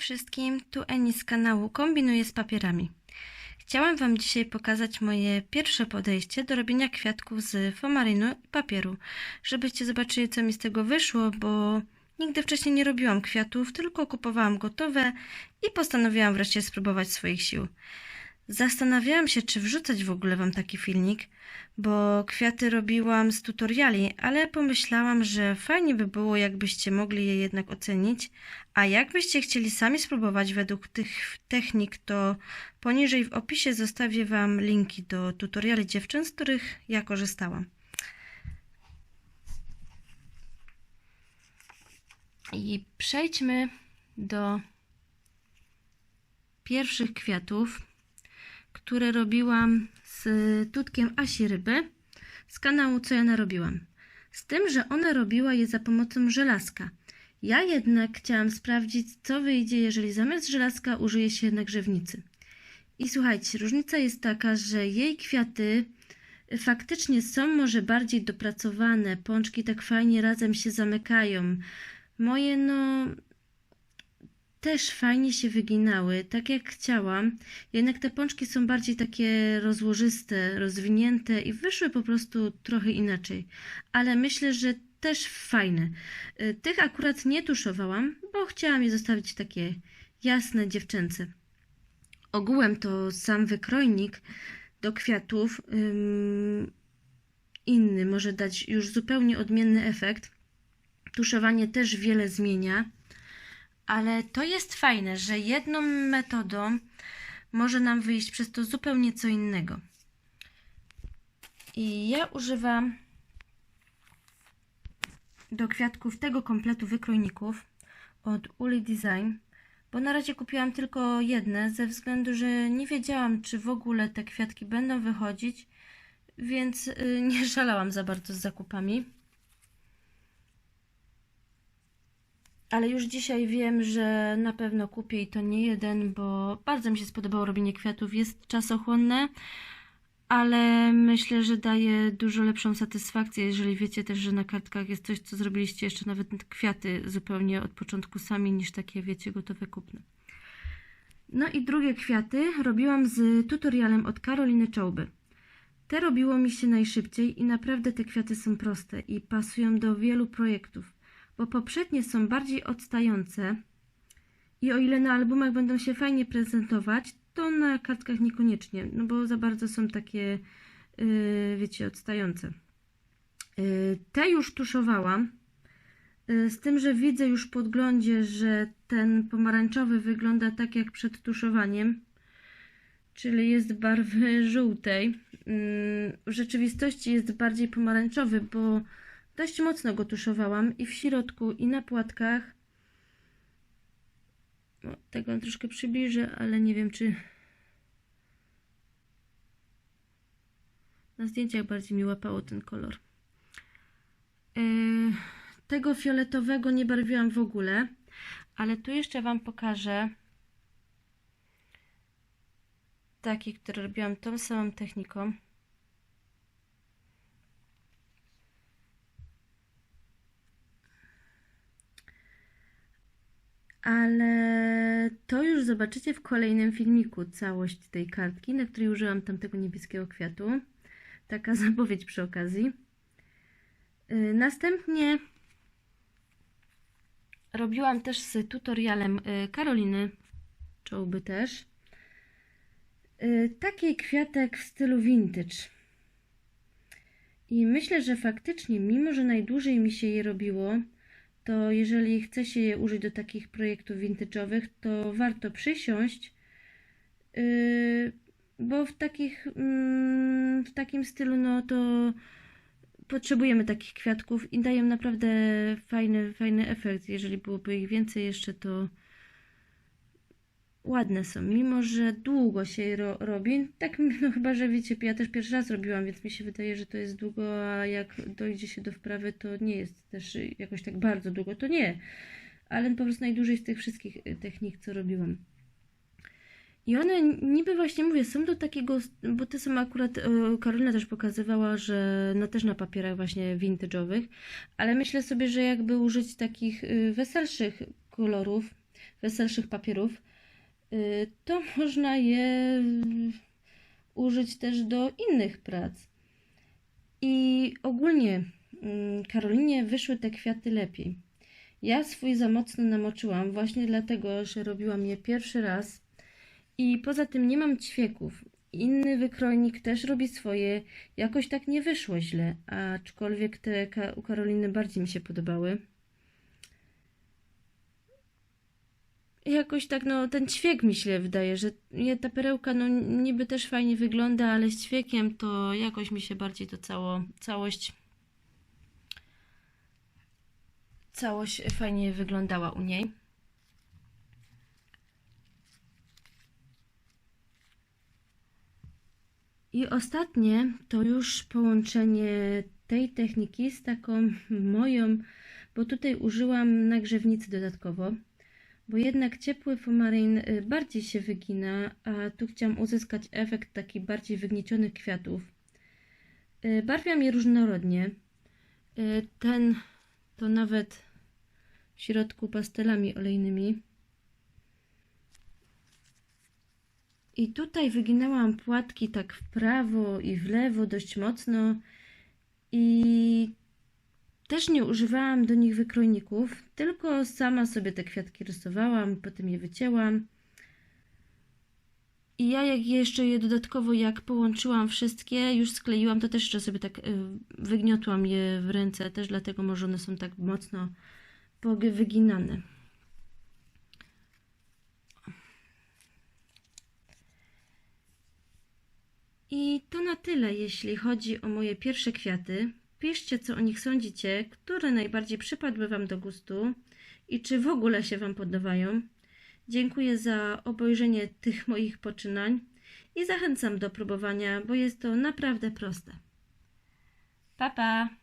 wszystkim, tu Eni z kanału Kombinuję z papierami. Chciałam Wam dzisiaj pokazać moje pierwsze podejście do robienia kwiatków z fomarynu i papieru, żebyście zobaczyli co mi z tego wyszło, bo nigdy wcześniej nie robiłam kwiatów, tylko kupowałam gotowe i postanowiłam wreszcie spróbować swoich sił. Zastanawiałam się, czy wrzucać w ogóle Wam taki filmik, bo kwiaty robiłam z tutoriali, ale pomyślałam, że fajnie by było, jakbyście mogli je jednak ocenić, a jakbyście chcieli sami spróbować według tych technik, to poniżej w opisie zostawię Wam linki do tutoriali dziewczyn, z których ja korzystałam. I przejdźmy do pierwszych kwiatów które robiłam z tutkiem Asi Ryby z kanału Co ja narobiłam. Z tym, że ona robiła je za pomocą żelazka. Ja jednak chciałam sprawdzić, co wyjdzie, jeżeli zamiast żelazka użyje się jednak grzewnicy. I słuchajcie, różnica jest taka, że jej kwiaty faktycznie są może bardziej dopracowane, pączki tak fajnie razem się zamykają. Moje no też fajnie się wyginały, tak jak chciałam. Jednak te pączki są bardziej takie rozłożyste, rozwinięte i wyszły po prostu trochę inaczej. Ale myślę, że też fajne. Y, tych akurat nie tuszowałam, bo chciałam je zostawić takie jasne, dziewczęce. Ogółem to sam wykrojnik do kwiatów ym, inny może dać już zupełnie odmienny efekt. Tuszowanie też wiele zmienia ale to jest fajne, że jedną metodą może nam wyjść przez to zupełnie co innego. I ja używam do kwiatków tego kompletu wykrojników od Uli Design, bo na razie kupiłam tylko jedne, ze względu, że nie wiedziałam, czy w ogóle te kwiatki będą wychodzić, więc y, nie szalałam za bardzo z zakupami. Ale już dzisiaj wiem, że na pewno kupię i to nie jeden, bo bardzo mi się spodobało robienie kwiatów. Jest czasochłonne, ale myślę, że daje dużo lepszą satysfakcję, jeżeli wiecie też, że na kartkach jest coś, co zrobiliście jeszcze nawet kwiaty zupełnie od początku sami, niż takie, wiecie, gotowe kupne. No i drugie kwiaty robiłam z tutorialem od Karoliny Czołby. Te robiło mi się najszybciej i naprawdę te kwiaty są proste i pasują do wielu projektów bo poprzednie są bardziej odstające i o ile na albumach będą się fajnie prezentować, to na kartkach niekoniecznie, no bo za bardzo są takie, yy, wiecie, odstające. Yy, te już tuszowałam, yy, z tym, że widzę już w podglądzie, że ten pomarańczowy wygląda tak jak przed tuszowaniem, czyli jest barwy żółtej. Yy, w rzeczywistości jest bardziej pomarańczowy, bo Dość mocno go tuszowałam i w środku, i na płatkach. No, tego troszkę przybliżę, ale nie wiem, czy na zdjęciach bardziej mi łapało ten kolor. Yy, tego fioletowego nie barwiłam w ogóle, ale tu jeszcze Wam pokażę taki, który robiłam tą samą techniką. ale to już zobaczycie w kolejnym filmiku całość tej kartki, na której użyłam tamtego niebieskiego kwiatu. Taka zapowiedź przy okazji. Y, następnie robiłam też z tutorialem y, Karoliny Czołby też. Y, taki kwiatek w stylu vintage. I myślę, że faktycznie, mimo że najdłużej mi się je robiło, to jeżeli chce się je użyć do takich projektów vintage'owych, to warto przysiąść, yy, bo w, takich, yy, w takim stylu, no to potrzebujemy takich kwiatków i dają naprawdę fajny, fajny efekt. Jeżeli byłoby ich więcej jeszcze, to ładne są, mimo że długo się je ro robi. Tak, no chyba, że wiecie, ja też pierwszy raz robiłam, więc mi się wydaje, że to jest długo, a jak dojdzie się do wprawy, to nie jest też jakoś tak bardzo długo, to nie. Ale po prostu najdłużej z tych wszystkich y, technik, co robiłam. I one niby właśnie mówię, są do takiego, bo te są akurat, Karolina też pokazywała, że no też na papierach właśnie vintage'owych, ale myślę sobie, że jakby użyć takich y, weselszych kolorów, weselszych papierów, to można je y, użyć też do innych prac. I ogólnie mm, Karolinie wyszły te kwiaty lepiej. Ja swój za mocno namoczyłam właśnie dlatego, że robiłam je pierwszy raz i poza tym nie mam ćwieków. Inny wykrojnik też robi swoje. Jakoś tak nie wyszło źle, aczkolwiek te u Karoliny bardziej mi się podobały. Jakoś tak, no ten ćwiek mi się wydaje, że nie, ta perełka no niby też fajnie wygląda, ale z ćwiekiem to jakoś mi się bardziej to cało, całość całość fajnie wyglądała u niej. I ostatnie to już połączenie tej techniki z taką moją, bo tutaj użyłam nagrzewnicy dodatkowo, bo jednak ciepły pomaryn y, bardziej się wygina, a tu chciałam uzyskać efekt taki bardziej wygniecionych kwiatów. Y, Barwiam je różnorodnie. Y, Ten to nawet w środku pastelami olejnymi. I tutaj wyginałam płatki tak w prawo i w lewo dość mocno i też nie używałam do nich wykrojników, tylko sama sobie te kwiatki rysowałam, potem je wycięłam. I ja jak jeszcze je dodatkowo, jak połączyłam wszystkie, już skleiłam, to też jeszcze sobie tak y, wygniotłam je w ręce, też dlatego może one są tak mocno wyginane. I to na tyle, jeśli chodzi o moje pierwsze kwiaty. Piszcie, co o nich sądzicie, które najbardziej przypadły Wam do gustu i czy w ogóle się Wam podobają. Dziękuję za obejrzenie tych moich poczynań i zachęcam do próbowania, bo jest to naprawdę proste. Pa, pa!